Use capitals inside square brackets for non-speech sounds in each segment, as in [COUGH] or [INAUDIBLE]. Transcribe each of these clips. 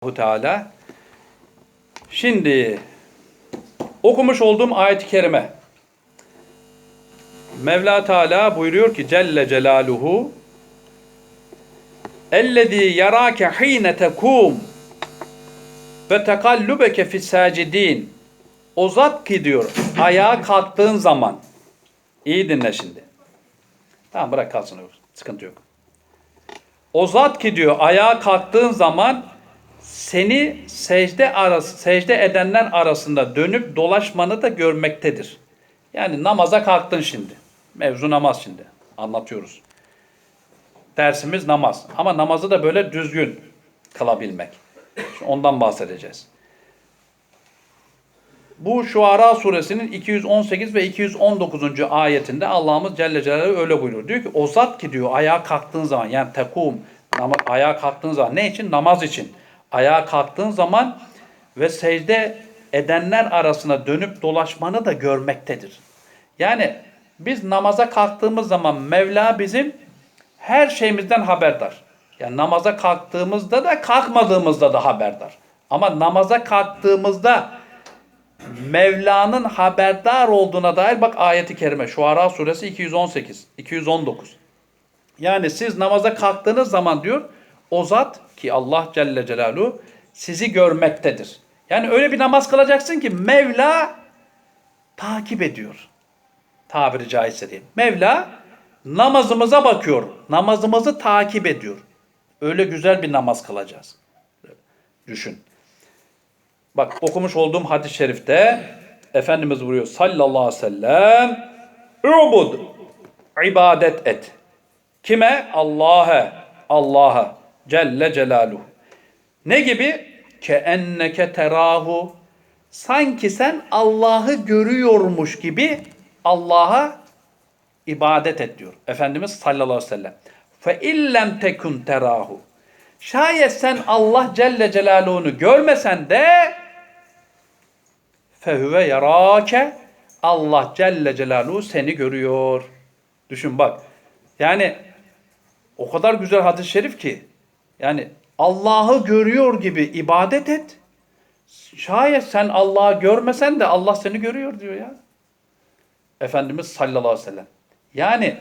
Teala. Şimdi okumuş olduğum ayet-i kerime. Mevla Teala buyuruyor ki Celle Celaluhu Ellezî yarâke hîne tekûm ve tekallubeke fis-sâcidîn O zat ki diyor ayağa kalktığın zaman iyi dinle şimdi. Tamam bırak kalsın. Sıkıntı yok. O zat ki diyor ayağa kalktığın zaman seni secde arası secde edenler arasında dönüp dolaşmanı da görmektedir. Yani namaza kalktın şimdi. Mevzu namaz şimdi. Anlatıyoruz. Dersimiz namaz. Ama namazı da böyle düzgün kılabilmek. Şimdi ondan bahsedeceğiz. Bu Şuara suresinin 218 ve 219. ayetinde Allah'ımız Celle Celaluhu öyle buyuruyor. Diyor ki o zat ki diyor ayağa kalktığın zaman yani tekum ayağa kalktığın zaman ne için? Namaz için. Ayağa kalktığın zaman ve secde edenler arasına dönüp dolaşmanı da görmektedir. Yani biz namaza kalktığımız zaman Mevla bizim her şeyimizden haberdar. Yani namaza kalktığımızda da kalkmadığımızda da haberdar. Ama namaza kalktığımızda Mevla'nın haberdar olduğuna dair bak ayeti kerime. Şuara suresi 218, 219. Yani siz namaza kalktığınız zaman diyor o zat ki Allah Celle Celaluhu sizi görmektedir. Yani öyle bir namaz kılacaksın ki Mevla takip ediyor. Tabiri caizse diyeyim. Mevla namazımıza bakıyor. Namazımızı takip ediyor. Öyle güzel bir namaz kılacağız. Düşün. Bak okumuş olduğum hadis-i şerifte Efendimiz buyuruyor sallallahu aleyhi ve sellem Ubud ibadet et. Kime? Allah'a. Allah'a. Celle Celaluhu. Ne gibi? Ke enneke terahu. Sanki sen Allah'ı görüyormuş gibi Allah'a ibadet et diyor. Efendimiz sallallahu aleyhi ve sellem. Fe illem tekun terahu. Şayet sen Allah Celle Celaluhu'nu görmesen de fehüve yarake Allah Celle Celaluhu seni görüyor. Düşün bak. Yani o kadar güzel hadis-i şerif ki yani Allah'ı görüyor gibi ibadet et. Şayet sen Allah'ı görmesen de Allah seni görüyor diyor ya. Efendimiz sallallahu aleyhi ve sellem. Yani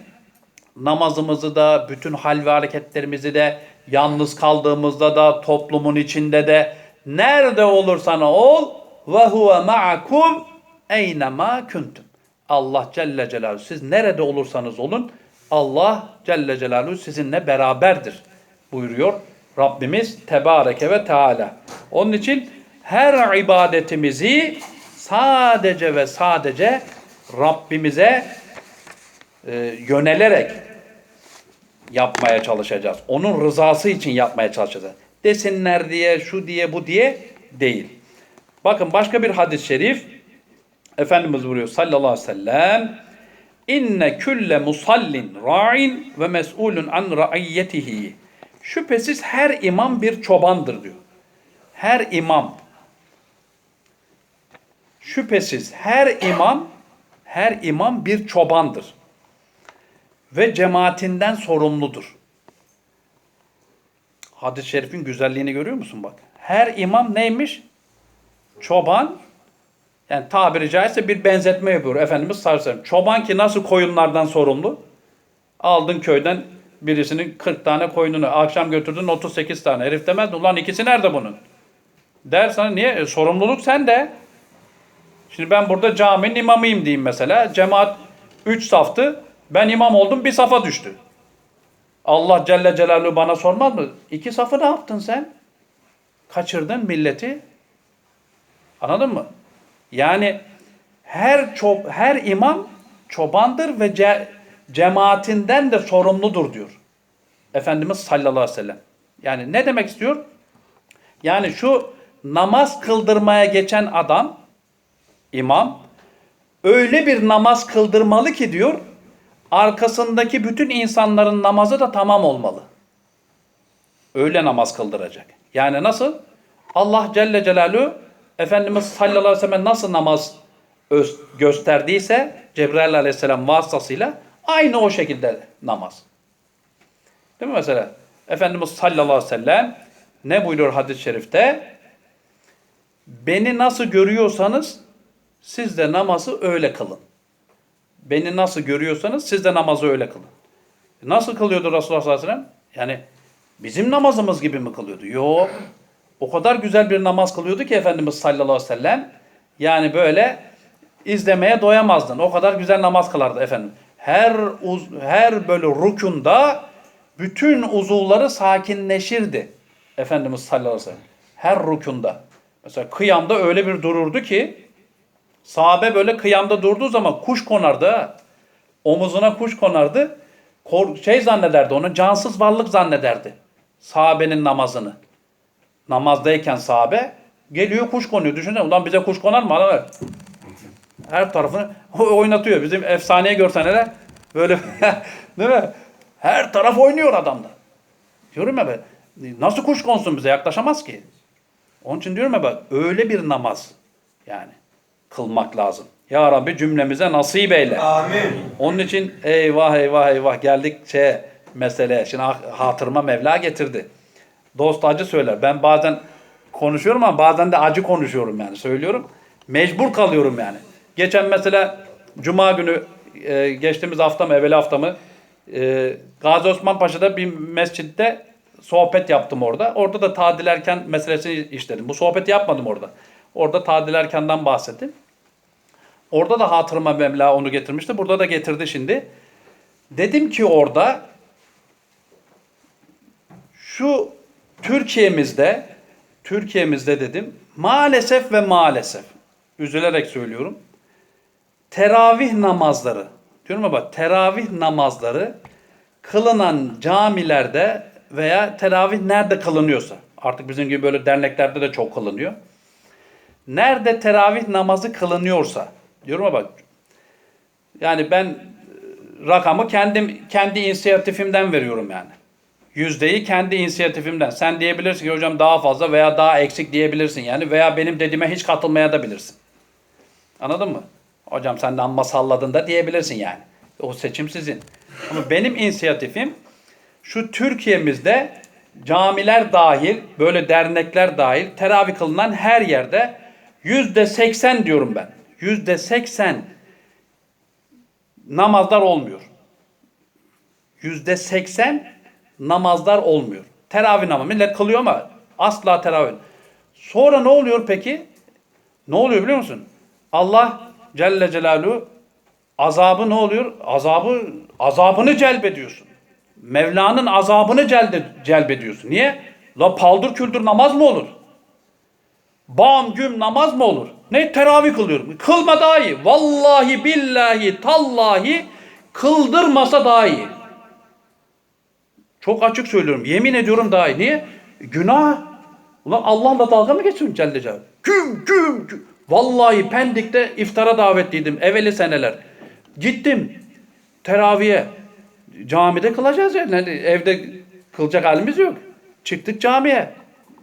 namazımızı da, bütün hal ve hareketlerimizi de, yalnız kaldığımızda da, toplumun içinde de, nerede olursan ol, ve huve ma'akum eynema kuntum. Allah Celle Celaluhu siz nerede olursanız olun, Allah Celle Celaluhu sizinle beraberdir buyuruyor Rabbimiz Tebareke ve Teala. Onun için her ibadetimizi sadece ve sadece Rabbimize e, yönelerek yapmaya çalışacağız. Onun rızası için yapmaya çalışacağız. Desinler diye, şu diye, bu diye değil. Bakın başka bir hadis-i şerif Efendimiz buyuruyor sallallahu aleyhi ve sellem İnne külle musallin ra'in ve mes'ulun an ra'iyyetihi. Şüphesiz her imam bir çobandır diyor. Her imam şüphesiz her imam her imam bir çobandır ve cemaatinden sorumludur. Hadis-i şerifin güzelliğini görüyor musun bak? Her imam neymiş? Çoban. Yani tabiri caizse bir benzetme yapıyor Efendimiz sallallahu. Çoban ki nasıl koyunlardan sorumlu? Aldın köyden birisinin 40 tane koyununu akşam götürdün 38 tane. Herif demez ulan ikisi nerede bunun? Der sana niye? E, sorumluluk sende. Şimdi ben burada caminin imamıyım diyeyim mesela. Cemaat 3 saftı. Ben imam oldum bir safa düştü. Allah Celle Celaluhu bana sormaz mı? İki safı ne yaptın sen? Kaçırdın milleti. Anladın mı? Yani her çob her imam çobandır ve ce cemaatinden de sorumludur diyor. Efendimiz sallallahu aleyhi ve sellem. Yani ne demek istiyor? Yani şu namaz kıldırmaya geçen adam, imam, öyle bir namaz kıldırmalı ki diyor, arkasındaki bütün insanların namazı da tamam olmalı. Öyle namaz kıldıracak. Yani nasıl? Allah Celle Celaluhu Efendimiz sallallahu aleyhi ve sellem nasıl namaz gösterdiyse Cebrail aleyhisselam vasıtasıyla aynı o şekilde namaz. Değil mi mesela? Efendimiz sallallahu aleyhi ve sellem ne buyuruyor hadis-i şerifte? Beni nasıl görüyorsanız siz de namazı öyle kılın. Beni nasıl görüyorsanız siz de namazı öyle kılın. Nasıl kılıyordu Resulullah sallallahu aleyhi ve sellem? Yani bizim namazımız gibi mi kılıyordu? Yok. O kadar güzel bir namaz kılıyordu ki Efendimiz sallallahu aleyhi ve sellem. Yani böyle izlemeye doyamazdın. O kadar güzel namaz kılardı efendim. Her uz, her böyle rukunda bütün uzuvları sakinleşirdi. Efendimiz sallallahu aleyhi ve sellem. Her rukunda. Mesela kıyamda öyle bir dururdu ki sahabe böyle kıyamda durduğu zaman kuş konardı. Omuzuna kuş konardı. Kor, şey zannederdi onu cansız varlık zannederdi. Sahabenin namazını. Namazdayken sahabe geliyor kuş konuyor. Düşünsene ulan bize kuş konar mı? Her tarafını oynatıyor. Bizim efsaneye görsen hele böyle [LAUGHS] değil mi? Her taraf oynuyor adamda. Diyorum ya ben nasıl kuş konsun bize yaklaşamaz ki. Onun için diyorum ya bak öyle bir namaz yani kılmak lazım. Ya Rabbi cümlemize nasip eyle. Amin. Onun için eyvah eyvah eyvah geldik şey mesele. Şimdi ha- hatırıma Mevla getirdi. Dost acı söyler. Ben bazen konuşuyorum ama bazen de acı konuşuyorum yani söylüyorum. Mecbur kalıyorum yani. Geçen mesela Cuma günü e, geçtiğimiz hafta mı evveli hafta mı e, Gazi Osman Paşa'da bir mescitte sohbet yaptım orada. Orada da tadil erken meselesini işledim. Bu sohbeti yapmadım orada. Orada tadil erkenden bahsettim. Orada da hatırıma Mevla onu getirmişti. Burada da getirdi şimdi. Dedim ki orada şu Türkiye'mizde Türkiye'mizde dedim maalesef ve maalesef üzülerek söylüyorum. Teravih namazları diyorum bak teravih namazları kılınan camilerde veya teravih nerede kılınıyorsa artık bizim gibi böyle derneklerde de çok kılınıyor. Nerede teravih namazı kılınıyorsa diyorum bak yani ben e, rakamı kendim kendi inisiyatifimden veriyorum yani. Yüzdeyi kendi inisiyatifimden. Sen diyebilirsin ki hocam daha fazla veya daha eksik diyebilirsin yani veya benim dediğime hiç katılmaya da bilirsin. Anladın mı? Hocam sen de amma salladın da diyebilirsin yani. O seçim sizin. Ama benim inisiyatifim şu Türkiye'mizde camiler dahil, böyle dernekler dahil teravih kılınan her yerde yüzde seksen diyorum ben. Yüzde seksen namazlar olmuyor. Yüzde seksen namazlar olmuyor. Teravih namazı. Millet kılıyor ama asla teravih. Sonra ne oluyor peki? Ne oluyor biliyor musun? Allah Celle Celaluhu azabı ne oluyor? Azabı azabını celbediyorsun. Mevla'nın azabını celbe, celbediyorsun. Niye? La paldır küldür namaz mı olur? Bam güm namaz mı olur? Ne teravih kılıyorum. Kılma daha iyi. Vallahi billahi tallahi kıldırmasa daha iyi. Çok açık söylüyorum. Yemin ediyorum daha iyi. Niye? Günah. Ulan Allah'la dalga mı geçiyorsun Celle Celaluhu? Küm küm küm. Vallahi Pendik'te iftara davetliydim evveli seneler. Gittim teraviye. Camide kılacağız yani. Hani evde kılacak halimiz yok. Çıktık camiye.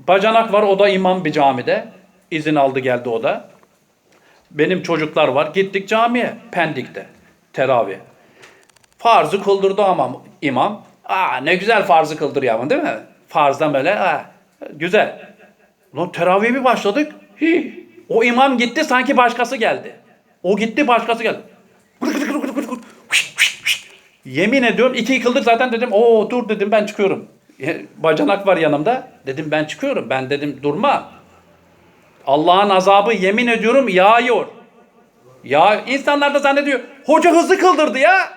Bacanak var o da imam bir camide. İzin aldı geldi o da. Benim çocuklar var. Gittik camiye Pendik'te. Teravih. Farzı kıldırdı ama imam. Aa ne güzel farzı kıldırıyor ama değil mi? Farzdan böyle aa, güzel. Ulan teravih bir başladık. Hi. O imam gitti sanki başkası geldi. O gitti başkası geldi. Yemin ediyorum iki kıldık zaten dedim. Oo dur dedim ben çıkıyorum. Bacanak var yanımda. Dedim ben çıkıyorum. Ben dedim durma. Allah'ın azabı yemin ediyorum yağıyor. Ya insanlar da zannediyor. Hoca hızlı kıldırdı ya.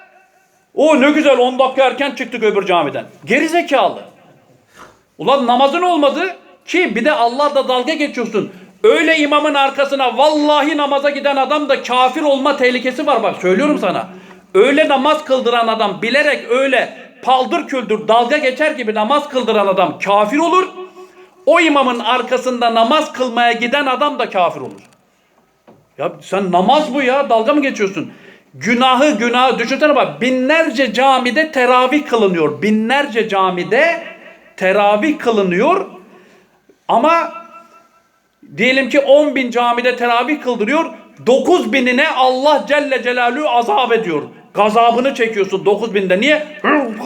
O ne güzel 10 dakika erken çıktık öbür camiden. Geri zekalı. Ulan namazın olmadı ki bir de Allah'la dalga geçiyorsun. Öyle imamın arkasına vallahi namaza giden adam da kafir olma tehlikesi var bak söylüyorum sana. Öyle namaz kıldıran adam bilerek öyle paldır küldür dalga geçer gibi namaz kıldıran adam kafir olur. O imamın arkasında namaz kılmaya giden adam da kafir olur. Ya sen namaz bu ya dalga mı geçiyorsun? Günahı günahı düşünsene bak binlerce camide teravih kılınıyor. Binlerce camide teravih kılınıyor. Ama diyelim ki 10 bin camide teravih kıldırıyor. 9 binine Allah Celle Celaluhu azap ediyor. Gazabını çekiyorsun 9 binde. Niye?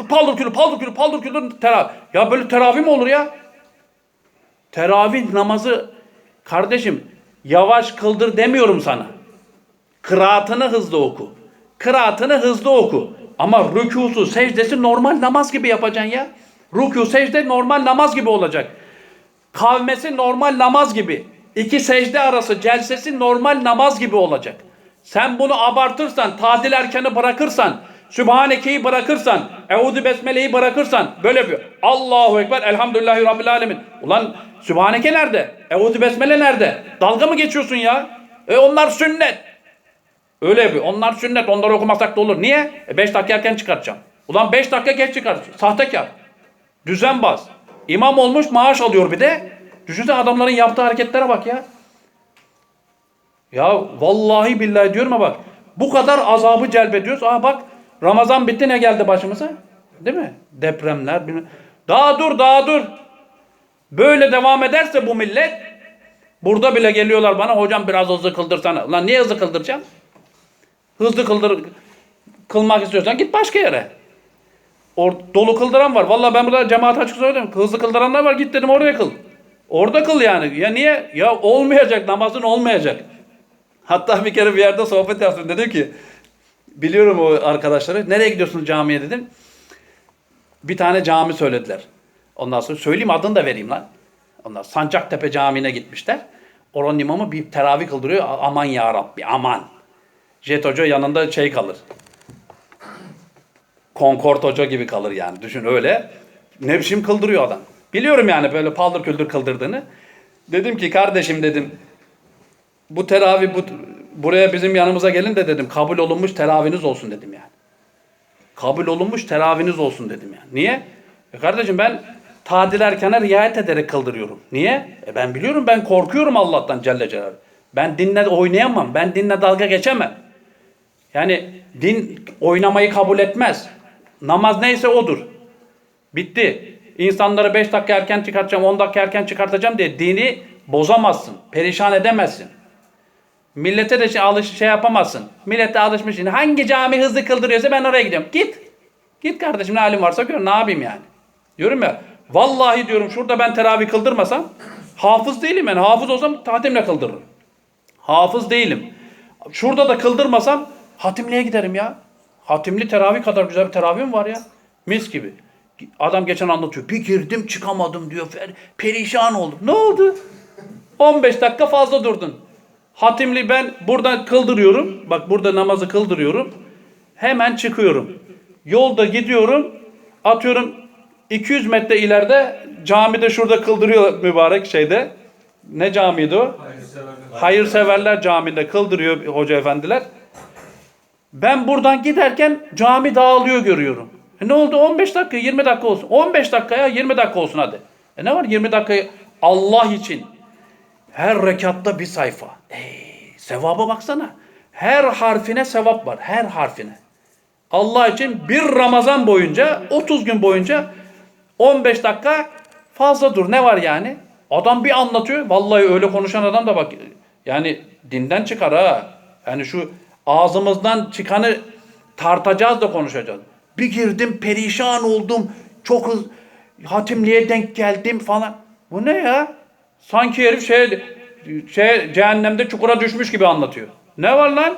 Paldır külü paldır külü paldır külü teravih. Ya böyle teravih mi olur ya? Teravih namazı kardeşim yavaş kıldır demiyorum sana. Kıraatını hızlı oku. Kıraatını hızlı oku. Ama rükusu, secdesi normal namaz gibi yapacaksın ya. Rükû, secde normal namaz gibi olacak. Kavmesi normal namaz gibi. İki secde arası celsesi normal namaz gibi olacak. Sen bunu abartırsan, tadil erkanı bırakırsan, Sübhaneke'yi bırakırsan, Eûzü Besmele'yi bırakırsan, böyle bir Allahu Ekber, Elhamdülillahi Rabbil Alemin. Ulan Sübhaneke nerede? Eûzü Besmele nerede? Dalga mı geçiyorsun ya? E onlar sünnet. Öyle bir. Onlar sünnet. Onları okumasak da olur. Niye? E 5 dakika erken çıkartacağım. Ulan 5 dakika geç çıkart. Sahtekar. Düzenbaz. İmam olmuş maaş alıyor bir de. Düşünsene adamların yaptığı hareketlere bak ya. Ya vallahi billahi diyorum ya bak. Bu kadar azabı celbediyoruz. Aa bak Ramazan bitti ne geldi başımıza? Değil mi? Depremler. Daha dur daha dur. Böyle devam ederse bu millet burada bile geliyorlar bana hocam biraz hızlı kıldırsana. Lan niye hızlı kıldıracaksın? Hızlı kıldır kılmak istiyorsan git başka yere. Or, dolu kıldıran var. Vallahi ben burada cemaat açık söyledim. Hızlı kıldıranlar var. Git dedim oraya kıl. Orada kıl yani. Ya niye? Ya olmayacak. Namazın olmayacak. Hatta bir kere bir yerde sohbet yaptım. Dedim ki biliyorum o arkadaşları. Nereye gidiyorsunuz camiye dedim. Bir tane cami söylediler. Ondan sonra söyleyeyim adını da vereyim lan. Sonra Sancaktepe Camii'ne gitmişler. Oranın imamı bir teravih kıldırıyor. Aman ya Rabbi aman. Jet Hoca yanında şey kalır. Concord Hoca gibi kalır yani. Düşün öyle. Ne kıldırıyor adam. Biliyorum yani böyle paldır küldür kıldırdığını. Dedim ki kardeşim dedim. Bu teravih bu, buraya bizim yanımıza gelin de dedim. Kabul olunmuş teravihiniz olsun dedim yani. Kabul olunmuş teravihiniz olsun dedim yani. Niye? E kardeşim ben tadil erkene riayet ederek kıldırıyorum. Niye? E ben biliyorum ben korkuyorum Allah'tan Celle Celaluhu. Ben dinle oynayamam. Ben dinle dalga geçemem. Yani din oynamayı kabul etmez. Namaz neyse odur. Bitti. İnsanları 5 dakika erken çıkartacağım, 10 dakika erken çıkartacağım diye dini bozamazsın. Perişan edemezsin. Millete de şey, alış, şey yapamazsın. Alışmış. Şimdi hangi cami hızlı kıldırıyorsa ben oraya gidiyorum. Git. Git kardeşim ne halin varsa gör. Ne yapayım yani? Diyorum ya. Vallahi diyorum şurada ben teravih kıldırmasam hafız değilim yani. Hafız olsam tahatimle kıldırırım. Hafız değilim. Şurada da kıldırmasam hatimliğe giderim ya. Hatimli teravih kadar güzel bir teravih mi var ya? Mis gibi. Adam geçen anlatıyor. Bir girdim çıkamadım diyor. Per- Perişan oldum. Ne oldu? 15 dakika fazla durdun. Hatimli ben buradan kıldırıyorum. Bak burada namazı kıldırıyorum. Hemen çıkıyorum. Yolda gidiyorum. Atıyorum 200 metre ileride camide şurada kıldırıyor mübarek şeyde. Ne camiydi o? Hayırseverler Camii'nde kıldırıyor hoca efendiler. Ben buradan giderken cami dağılıyor görüyorum. E ne oldu? 15 dakika, 20 dakika olsun. 15 dakikaya 20 dakika olsun hadi. E ne var 20 dakikayı Allah için. Her rekatta bir sayfa. Ey, sevaba baksana. Her harfine sevap var. Her harfine. Allah için bir Ramazan boyunca 30 gün boyunca 15 dakika fazla dur. Ne var yani? Adam bir anlatıyor. Vallahi öyle konuşan adam da bak yani dinden çıkar ha. Yani şu ağzımızdan çıkanı tartacağız da konuşacağız. Bir girdim perişan oldum. Çok hız, hatimliğe denk geldim falan. Bu ne ya? Sanki herif şey, şey cehennemde çukura düşmüş gibi anlatıyor. Ne var lan?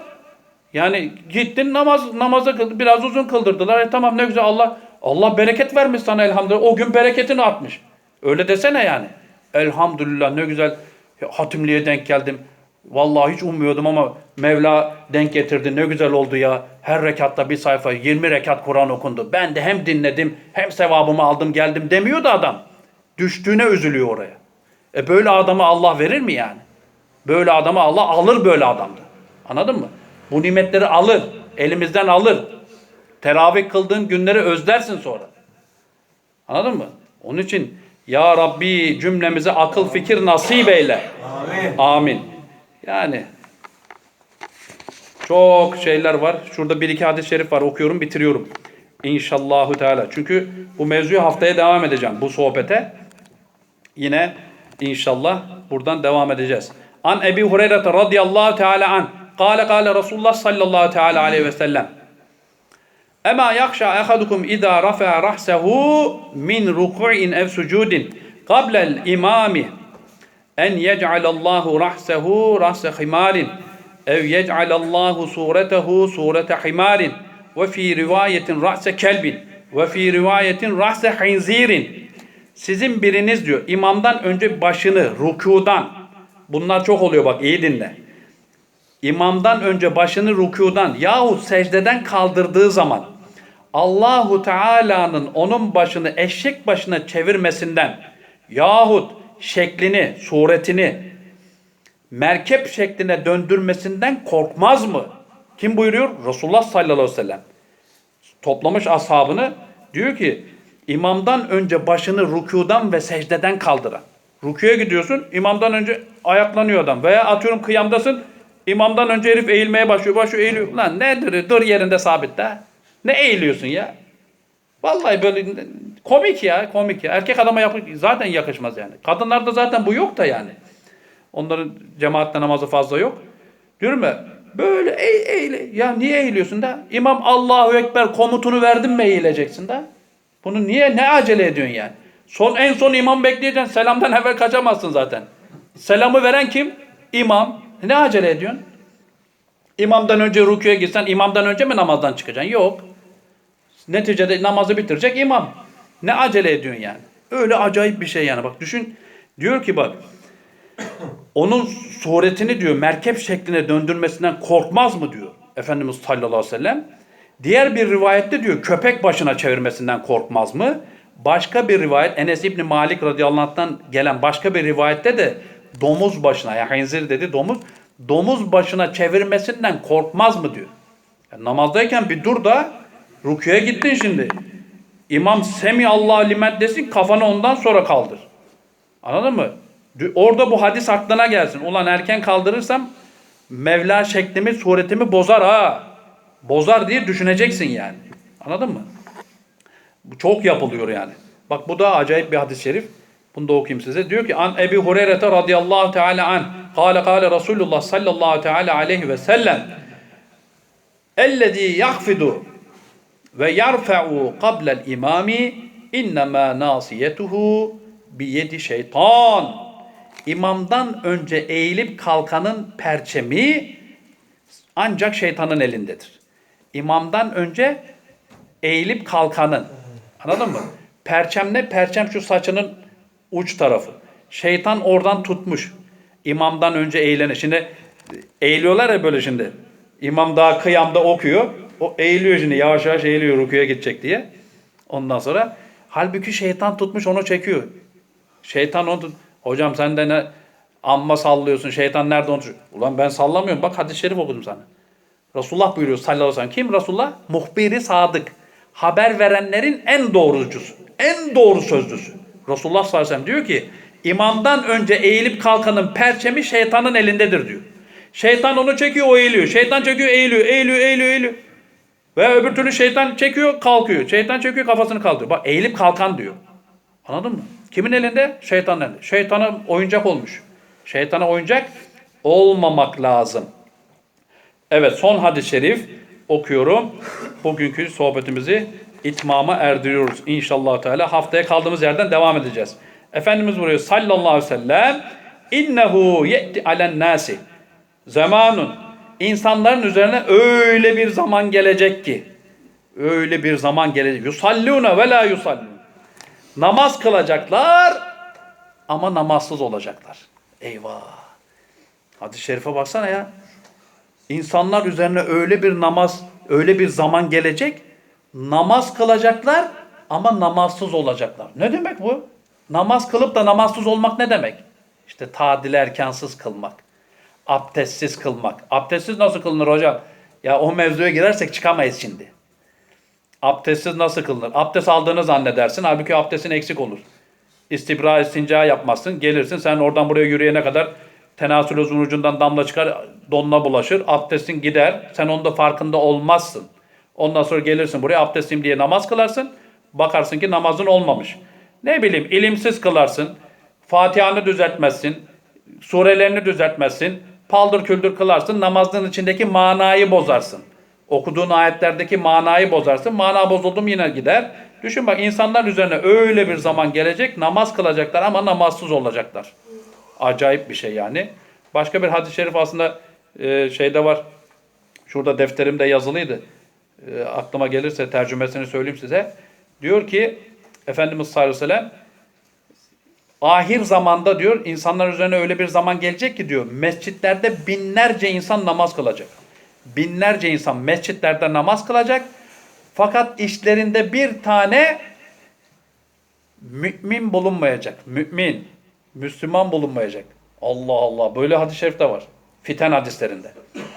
Yani gittin namaz namaza kıldı, biraz uzun kıldırdılar. E tamam ne güzel Allah Allah bereket vermiş sana elhamdülillah. O gün bereketini atmış. Öyle desene yani. Elhamdülillah ne güzel hatimliğe denk geldim. Vallahi hiç ummuyordum ama Mevla denk getirdi. Ne güzel oldu ya. Her rekatta bir sayfa 20 rekat Kur'an okundu. Ben de hem dinledim hem sevabımı aldım geldim demiyor da adam. Düştüğüne üzülüyor oraya. E böyle adamı Allah verir mi yani? Böyle adamı Allah alır böyle adamda. Anladın mı? Bu nimetleri alır. Elimizden alır. Teravih kıldığın günleri özlersin sonra. Anladın mı? Onun için Ya Rabbi cümlemize akıl fikir nasip eyle. Amin. Amin. Yani çok şeyler var. Şurada bir iki hadis-i şerif var. Okuyorum, bitiriyorum. İnşallahü Teala. Çünkü bu mevzuyu haftaya devam edeceğim. Bu sohbete yine inşallah buradan devam edeceğiz. An Ebi Hureyre radıyallahu teala an. Kale kale Resulullah sallallahu teala aleyhi ve sellem. Ema yakşa ahadukum idâ rafa rahsehu min ruku'in ev sucudin qabla'l imami en yec'alallahu rahsehu rahse himarin ev yec'alallahu suretehu surete himarin ve fi rivayetin rahse kelbin. Ve fi rivayetin rahse hinzirin. Sizin biriniz diyor imamdan önce başını rükudan. Bunlar çok oluyor bak iyi dinle. İmamdan önce başını rükudan yahut secdeden kaldırdığı zaman Allahu Teala'nın onun başını eşek başına çevirmesinden yahut şeklini, suretini merkep şekline döndürmesinden korkmaz mı? Kim buyuruyor? Resulullah sallallahu aleyhi ve sellem. Toplamış ashabını diyor ki imamdan önce başını rükudan ve secdeden kaldıran. Rüküye gidiyorsun imamdan önce ayaklanıyor adam veya atıyorum kıyamdasın imamdan önce herif eğilmeye başlıyor başlıyor eğiliyor. Lan nedir dur yerinde sabit de. Ne eğiliyorsun ya? Vallahi böyle komik ya komik ya. Erkek adama yap zaten yakışmaz yani. Kadınlarda zaten bu yok da yani. Onların cemaatle namazı fazla yok. Diyorum ya böyle eğ, eğile. Ya niye eğiliyorsun da? İmam Allahu Ekber komutunu verdin mi eğileceksin da? Bunu niye ne acele ediyorsun yani? Son en son imam bekleyeceksin. Selamdan evvel kaçamazsın zaten. Selamı veren kim? İmam. Ne acele ediyorsun? İmamdan önce rüküye gitsen imamdan önce mi namazdan çıkacaksın? Yok. Neticede namazı bitirecek imam. Ne acele ediyorsun yani? Öyle acayip bir şey yani. Bak düşün. Diyor ki bak. Onun suretini diyor merkep şekline döndürmesinden korkmaz mı diyor. Efendimiz sallallahu aleyhi ve sellem. Diğer bir rivayette diyor köpek başına çevirmesinden korkmaz mı? Başka bir rivayet Enes İbni Malik radıyallahu anh'tan gelen başka bir rivayette de domuz başına ya henzir dedi domuz domuz başına çevirmesinden korkmaz mı diyor. Yani namazdayken bir dur da rüküye gittin şimdi. İmam Semi Allah limen desin kafanı ondan sonra kaldır. Anladın mı? Orada bu hadis aklına gelsin. Ulan erken kaldırırsam Mevla şeklimi, suretimi bozar ha. Bozar diye düşüneceksin yani. Anladın mı? Bu çok yapılıyor yani. Bak bu da acayip bir hadis-i şerif. Bunu da okuyayım size. Diyor ki an Ebi Hureyre radıyallahu teala an kâle kâle Resulullah sallallahu teala aleyhi ve sellem ellezî yakfidu ve yarfa'u qabla'l imami innema nasiyetuhu bi yedi şeytan. İmamdan önce eğilip kalkanın perçemi ancak şeytanın elindedir. İmamdan önce eğilip kalkanın. Anladın mı? Perçem ne? Perçem şu saçının uç tarafı. Şeytan oradan tutmuş. İmamdan önce eğilene. Şimdi eğiliyorlar ya böyle şimdi. İmam daha kıyamda okuyor. O eğiliyor şimdi yavaş yavaş eğiliyor rukuya gidecek diye. Ondan sonra halbuki şeytan tutmuş onu çekiyor. Şeytan onu. Hocam sen de ne amma sallıyorsun. Şeytan nerede onu? Ulan ben sallamıyorum. Bak hadis-i şerif okudum sana. Resulullah buyuruyor sallallahu aleyhi ve sellem. Kim Resulullah? Muhbiri sadık. Haber verenlerin en doğrucusu. En doğru sözlüsü. Resulullah sallallahu aleyhi ve sellem diyor ki imamdan önce eğilip kalkanın perçemi şeytanın elindedir diyor. Şeytan onu çekiyor o eğiliyor. Şeytan çekiyor eğiliyor. Eğiliyor eğiliyor eğiliyor. Ve öbür türlü şeytan çekiyor kalkıyor. Şeytan çekiyor kafasını kaldırıyor. Bak eğilip kalkan diyor. Anladın mı? Kimin elinde? Şeytanın elinde. Şeytana oyuncak olmuş. Şeytana oyuncak olmamak lazım. Evet son hadis-i şerif okuyorum. Bugünkü sohbetimizi itmama erdiriyoruz inşallah Teala. Haftaya kaldığımız yerden devam edeceğiz. Efendimiz buyuruyor sallallahu aleyhi ve sellem innehu ye'ti alen nasi zamanun insanların üzerine öyle bir zaman gelecek ki öyle bir zaman gelecek. Yusalluna ve la yusallun. Namaz kılacaklar ama namazsız olacaklar. Eyvah. Hadis-i şerife baksana ya. İnsanlar üzerine öyle bir namaz, öyle bir zaman gelecek. Namaz kılacaklar ama namazsız olacaklar. Ne demek bu? Namaz kılıp da namazsız olmak ne demek? İşte tadil erkansız kılmak. Abdestsiz kılmak. Abdestsiz nasıl kılınır hocam? Ya o mevzuya girersek çıkamayız şimdi. Abdestsiz nasıl kılınır? Abdest aldığını zannedersin. Halbuki abdestin eksik olur. İstibra, istinca yapmazsın. Gelirsin sen oradan buraya yürüyene kadar tenasül ucundan damla çıkar, donla bulaşır. Abdestin gider. Sen onda farkında olmazsın. Ondan sonra gelirsin buraya abdestim diye namaz kılarsın. Bakarsın ki namazın olmamış. Ne bileyim ilimsiz kılarsın. Fatiha'nı düzeltmezsin. Surelerini düzeltmezsin. Paldır küldür kılarsın. Namazın içindeki manayı bozarsın. Okuduğun ayetlerdeki manayı bozarsın. Mana bozuldum yine gider. Düşün bak insanlar üzerine öyle bir zaman gelecek namaz kılacaklar ama namazsız olacaklar. Acayip bir şey yani. Başka bir hadis-i şerif aslında e, şeyde var. Şurada defterimde yazılıydı. E, aklıma gelirse tercümesini söyleyeyim size. Diyor ki Efendimiz sallallahu aleyhi ve sellem ahir zamanda diyor insanlar üzerine öyle bir zaman gelecek ki diyor mescitlerde binlerce insan namaz kılacak. Binlerce insan mescitlerde namaz kılacak. Fakat işlerinde bir tane mümin bulunmayacak. Mümin, Müslüman bulunmayacak. Allah Allah böyle hadis-i şerif de var. Fiten hadislerinde.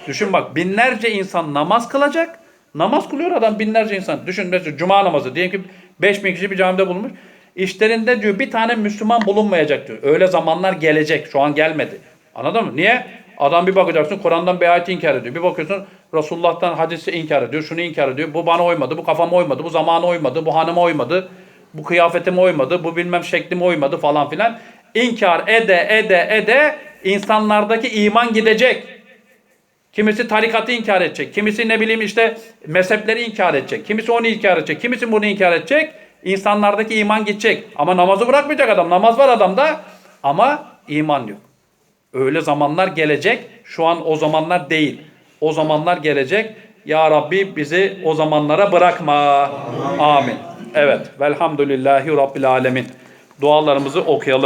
Düşün bak binlerce insan namaz kılacak. Namaz kılıyor adam binlerce insan. Düşün mesela cuma namazı. Diyelim ki 5000 kişi bir camide bulunmuş. İşlerinde diyor bir tane Müslüman bulunmayacak diyor. Öyle zamanlar gelecek. Şu an gelmedi. Anladın mı? Niye? Adam bir bakacaksın Kur'an'dan bir ayeti inkar ediyor. Bir bakıyorsun Resulullah'tan hadisi inkar ediyor. Şunu inkar ediyor. Bu bana uymadı. Bu kafama uymadı. Bu zamana uymadı. Bu hanıma uymadı. Bu kıyafetime uymadı. Bu bilmem şeklime uymadı falan filan. İnkar ede ede ede insanlardaki iman gidecek. Kimisi tarikatı inkar edecek. Kimisi ne bileyim işte mezhepleri inkar edecek. Kimisi onu inkar edecek. Kimisi bunu inkar edecek. İnsanlardaki iman gidecek. Ama namazı bırakmayacak adam. Namaz var adamda ama iman yok. Öyle zamanlar gelecek. Şu an o zamanlar değil. O zamanlar gelecek. Ya Rabbi bizi o zamanlara bırakma. Amin. Evet. Velhamdülillahi Rabbil Alemin. Dualarımızı okuyalım.